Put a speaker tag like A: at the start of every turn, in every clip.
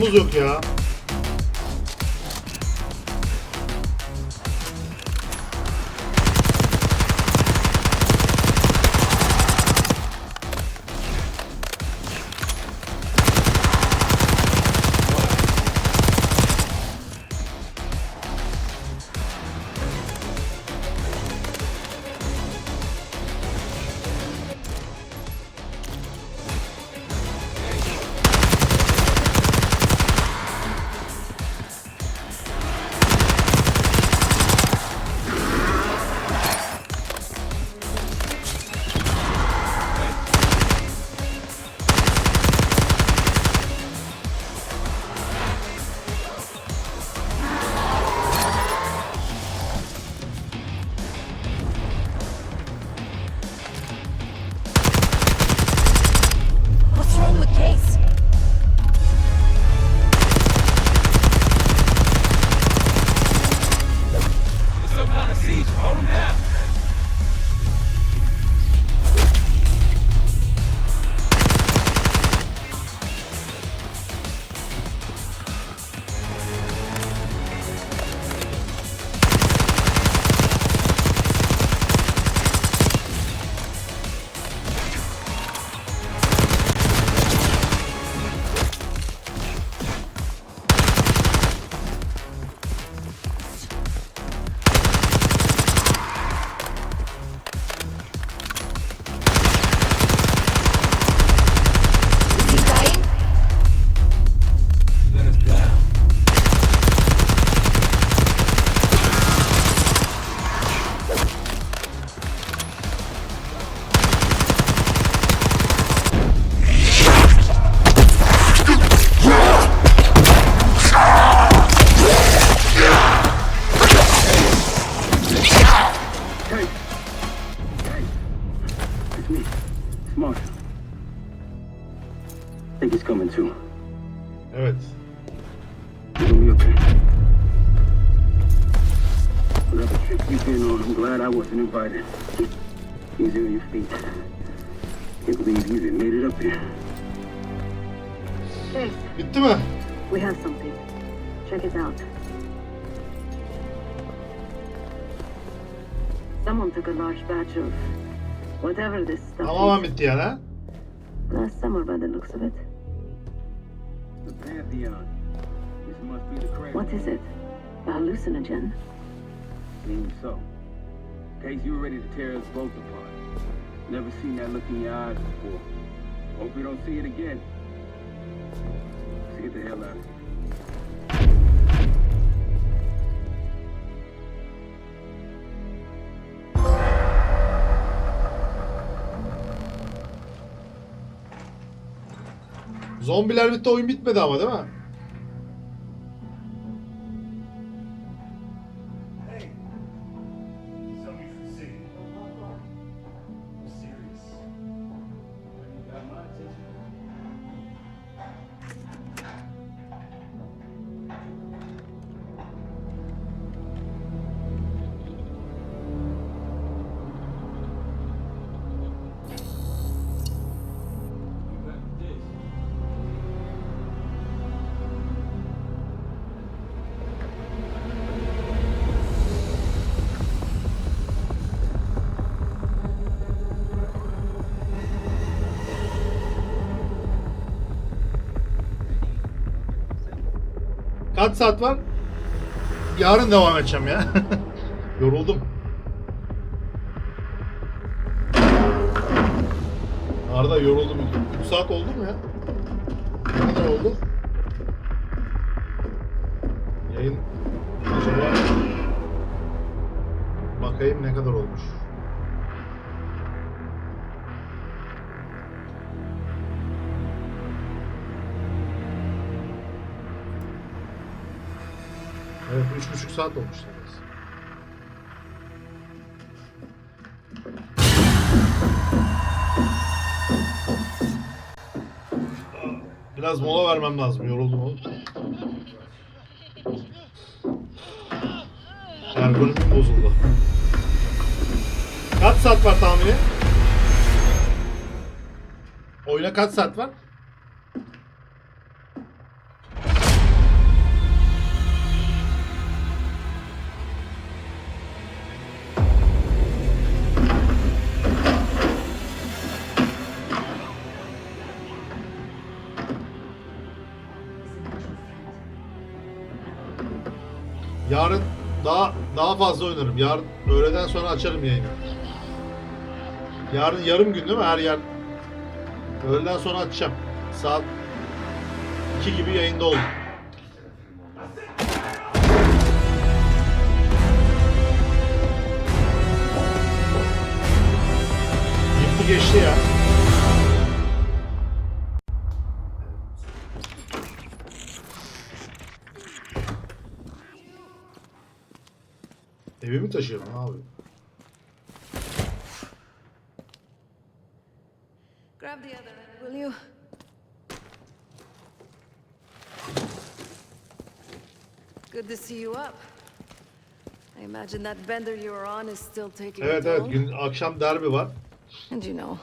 A: Silahımız yok ya.
B: Is he
C: Can't believe you even made it up here.
D: Hey,
A: Bitti mi?
D: we have something. Check it out. Someone took a large batch of whatever this stuff
A: Tamamen
D: is
A: bitti yani ha?
D: last summer by the looks of it.
C: The Pantheon. This must be the crazy.
D: What is it? A hallucinogen?
C: Seems so. Case you were ready to tear us both apart. Never seen that look in your eyes before. Hope we don't see it again. Let's the hell out of here.
A: Zombiler bitti oyun bitmedi ama değil mi? Kaç saat var? Yarın devam edeceğim ya. Yoruldum. Arda yoruldum. 3 saat oldu mu ya? Ne kadar oldu? Yayın acaba bakayım ne kadar olmuş. Üç buçuk saat olmuş neredeyse. Biraz mola vermem lazım, yoruldum oğlum. Ergonomim bozuldu. Kaç saat var tahmini? Oyuna kaç saat var? Daha fazla oynarım. Yarın öğleden sonra açarım yayını. Yarın yarım gün değil mi? Her yer. Öğleden sonra açacağım. Saat 2 gibi yayında oldum. Taşıyalım abi?
D: Grab the other end, will you? Good to see you up. I imagine that bender you were on is still taking
A: Evet evet gün akşam derbi var.
D: And you know,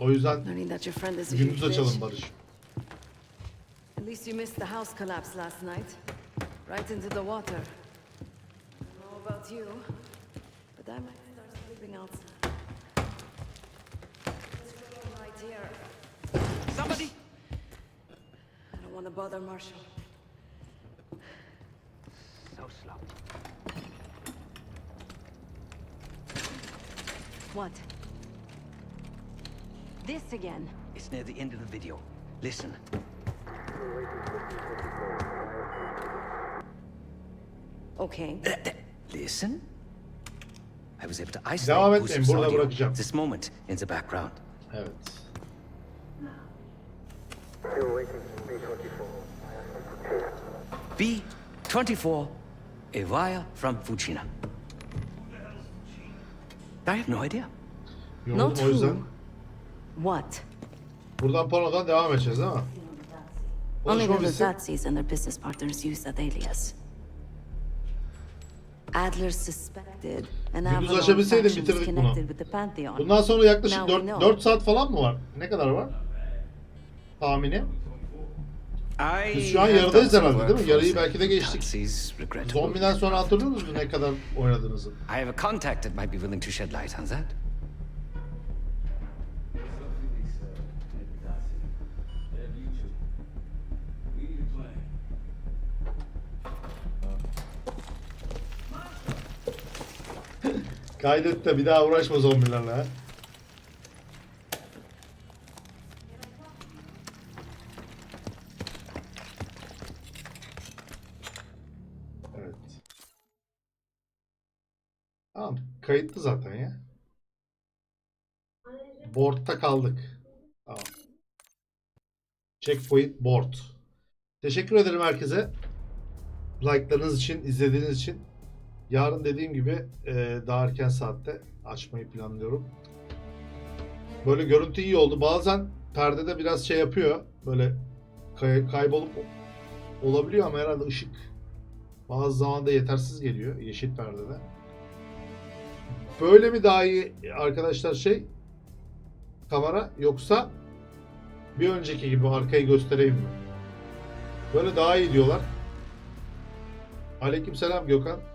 A: O yüzden
D: learning that your friend is a
A: gündüz açalım. Barış.
D: At least you missed the house collapse last night. Right into the water. I don't know about you, I might start sleeping outside. Right here.
E: Somebody!
D: I don't want to bother Marshall.
E: So slow.
D: What? This again?
E: It's near the end of the video. Listen.
D: Okay.
E: Listen. I was able to
A: Devam
E: isolate
A: etmeyin,
E: Yusuf's
A: burada
E: audio.
A: bırakacağım.
E: This moment in the background.
A: Evet.
E: B24 Evaya from Fuchina. I have no idea.
A: Yoruldum
D: Not
A: o yüzden.
D: who. What?
A: Buradan panodan devam edeceğiz değil mi?
D: Only
A: Konuşma
D: the
A: bitsin.
D: Lazatsis and their business partners use that alias. Adler suspected an
A: Gündüz açabilseydim bitirdik bunu. Bundan sonra yaklaşık
D: Now we
A: 4,
D: know.
A: 4 saat falan mı var? Ne kadar var? Tahmini. Biz şu an yarıdayız herhalde değil mi? Yarıyı belki de geçtik. Zombiden sonra hatırlıyor musunuz ne kadar oynadığınızı?
E: I have a contact that might be willing to shed light on that.
A: Kaydet de bir daha uğraşma zombilerle. Evet. Tamam, kayıtlı zaten ya. Board'ta kaldık. Tamam. Checkpoint board. Teşekkür ederim herkese. Like'larınız için, izlediğiniz için. Yarın dediğim gibi e, daha erken saatte açmayı planlıyorum. Böyle görüntü iyi oldu. Bazen perdede biraz şey yapıyor. Böyle kay- kaybolup olabiliyor ama herhalde ışık bazı zaman da yetersiz geliyor yeşil perdede. Böyle mi daha iyi arkadaşlar şey kamera yoksa bir önceki gibi arkayı göstereyim mi? Böyle daha iyi diyorlar. Aleykümselam Gökhan.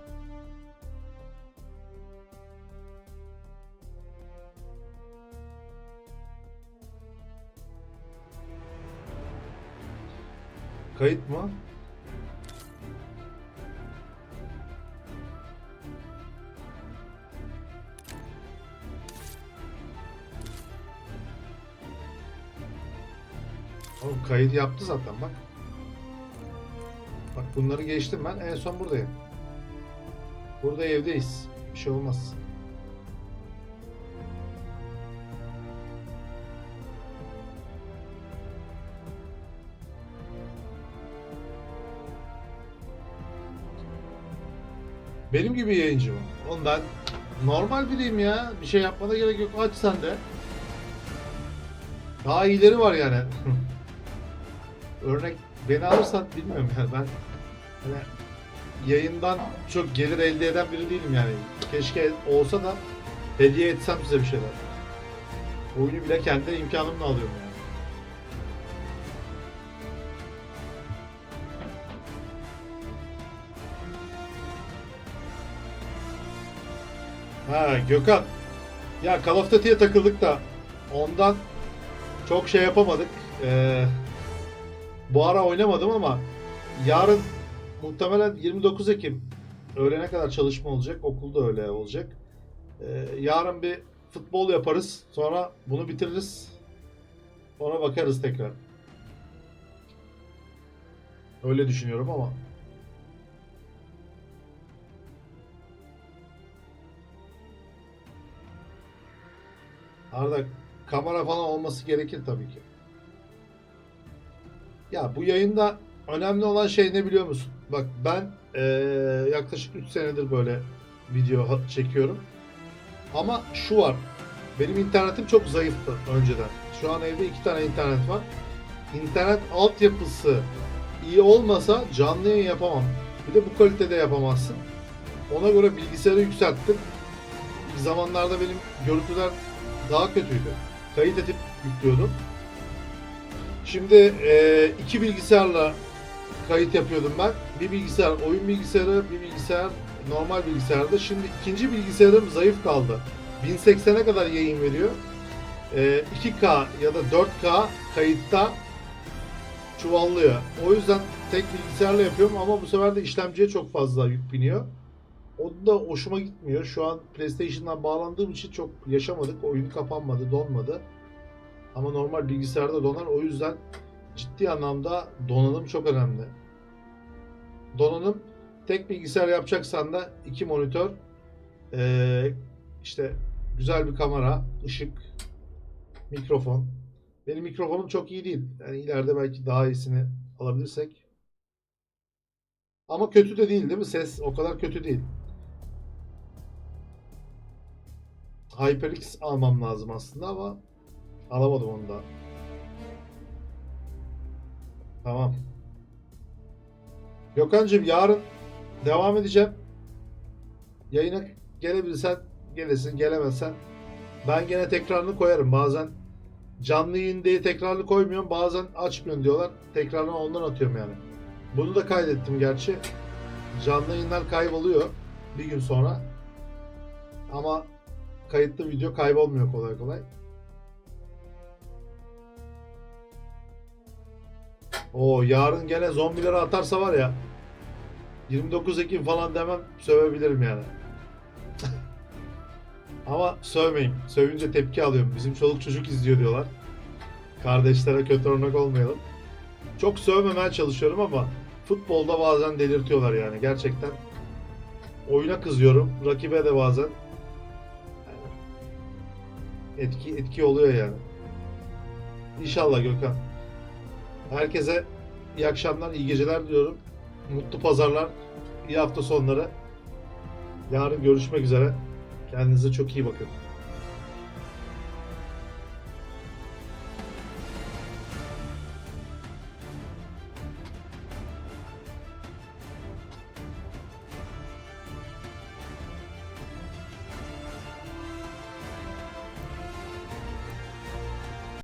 A: Kayıt mı? Oğlum kayıt yaptı zaten bak. Bak bunları geçtim ben. En son buradayım. Burada evdeyiz. Bir şey olmaz. Benim gibi yayıncı mı? Oğlum ben normal biriyim ya. Bir şey yapmana gerek yok. Aç sen de. Daha iyileri var yani. Örnek beni alırsan bilmiyorum yani ben hani yayından çok gelir elde eden biri değilim yani. Keşke olsa da hediye etsem size bir şeyler. Oyunu bile kendi imkanımla alıyorum yani. Ha Gökhan. Ya Call of Duty'ye takıldık da ondan çok şey yapamadık. Ee, bu ara oynamadım ama yarın muhtemelen 29 Ekim öğlene kadar çalışma olacak. Okulda öyle olacak. Ee, yarın bir futbol yaparız. Sonra bunu bitiririz. Sonra bakarız tekrar. Öyle düşünüyorum ama. Arada kamera falan olması gerekir tabii ki. Ya bu yayında önemli olan şey ne biliyor musun? Bak ben eee, yaklaşık 3 senedir böyle video çekiyorum. Ama şu var. Benim internetim çok zayıftı önceden. Şu an evde iki tane internet var. İnternet altyapısı iyi olmasa canlı yayın yapamam. Bir de bu kalitede yapamazsın. Ona göre bilgisayarı yükselttim. İlk zamanlarda benim görüntüler daha kötüydü. Kayıt edip yüklüyordum. Şimdi e, iki bilgisayarla kayıt yapıyordum ben. Bir bilgisayar oyun bilgisayarı, bir bilgisayar normal bilgisayarda. Şimdi ikinci bilgisayarım zayıf kaldı. 1080'e kadar yayın veriyor. E, 2K ya da 4K kayıtta çuvallıyor. O yüzden tek bilgisayarla yapıyorum ama bu sefer de işlemciye çok fazla yük biniyor. O da hoşuma gitmiyor. Şu an PlayStation'dan bağlandığım için çok yaşamadık. Oyun kapanmadı, donmadı. Ama normal bilgisayarda donar. O yüzden ciddi anlamda donanım çok önemli. Donanım tek bilgisayar yapacaksan da iki monitör, ee, işte güzel bir kamera, ışık, mikrofon. Benim mikrofonum çok iyi değil. Yani ileride belki daha iyisini alabilirsek. Ama kötü de değil değil mi? Ses o kadar kötü değil. HyperX almam lazım aslında ama alamadım onu da. Tamam. Gökhan'cığım yarın devam edeceğim. Yayına gelebilirsen gelesin, gelemezsen ben gene tekrarını koyarım. Bazen canlı yayın diye tekrarını koymuyorum. Bazen açmıyorum diyorlar. Tekrarını ondan atıyorum yani. Bunu da kaydettim gerçi. Canlı yayınlar kayboluyor bir gün sonra. Ama kayıtlı video kaybolmuyor kolay kolay. O yarın gene zombileri atarsa var ya 29 Ekim falan demem sövebilirim yani. Ama sövmeyeyim. Sövünce tepki alıyorum. Bizim çoluk çocuk izliyor diyorlar. Kardeşlere kötü örnek olmayalım. Çok sövmemeye çalışıyorum ama futbolda bazen delirtiyorlar yani gerçekten. Oyuna kızıyorum. Rakibe de bazen etki etki oluyor yani. İnşallah Gökhan. Herkese iyi akşamlar, iyi geceler diliyorum. Mutlu pazarlar, iyi hafta sonları. Yarın görüşmek üzere. Kendinize çok iyi bakın.